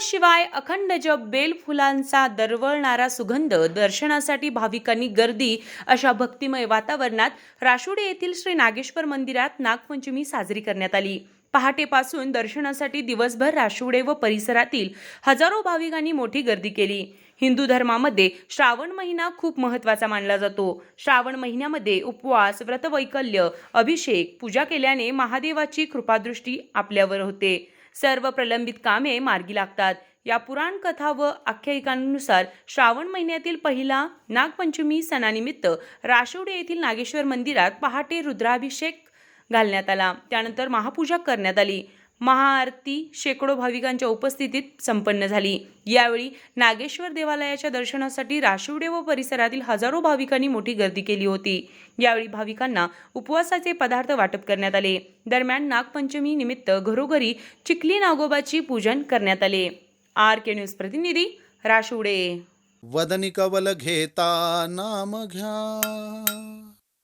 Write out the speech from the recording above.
शिवाय अखंड जप बेल फुलांचा दरवळणारा सुगंध दर्शनासाठी भाविकांनी गर्दी अशा भक्तिमय वातावरणात राशुडे येथील श्री नागेश्वर मंदिरात नागपंचमी साजरी करण्यात आली. पहाटेपासून दर्शनासाठी दिवसभर राशुडे व परिसरातील हजारो भाविकांनी मोठी गर्दी केली. हिंदू धर्मामध्ये श्रावण महिना खूप महत्त्वाचा मानला जातो. श्रावण महिन्यामध्ये उपवास व्रतवैकल्य अभिषेक पूजा केल्याने महादेवाची कृपादृष्टी आपल्यावर होते. सर्व प्रलंबित कामे मार्गी लागतात. या पुराण कथा व आख्यायिकांनुसार श्रावण महिन्यातील पहिला नागपंचमी सणानिमित्त राशिवडे येथील नागेश्वर मंदिरात पहाटे रुद्राभिषेक घालण्यात आला. त्यानंतर महापूजा करण्यात आली. महाआरती शेकडो भाविकांच्या उपस्थितीत संपन्न झाली. यावेळी नागेश्वर देवालयाच्या दर्शनासाठी राशिवडे व परिसरातील हजारो भाविकांनी मोठी गर्दी केली होती. यावेळी भाविकांना उपवासाचे पदार्थ वाटप करण्यात आले. दरम्यान नागपंचमी निमित्त घरोघरी चिखली नागोबाची पूजन करण्यात आले. आर के न्यूज प्रतिनिधी राशिवडे. वदनी कवल घेता नाम घ्या.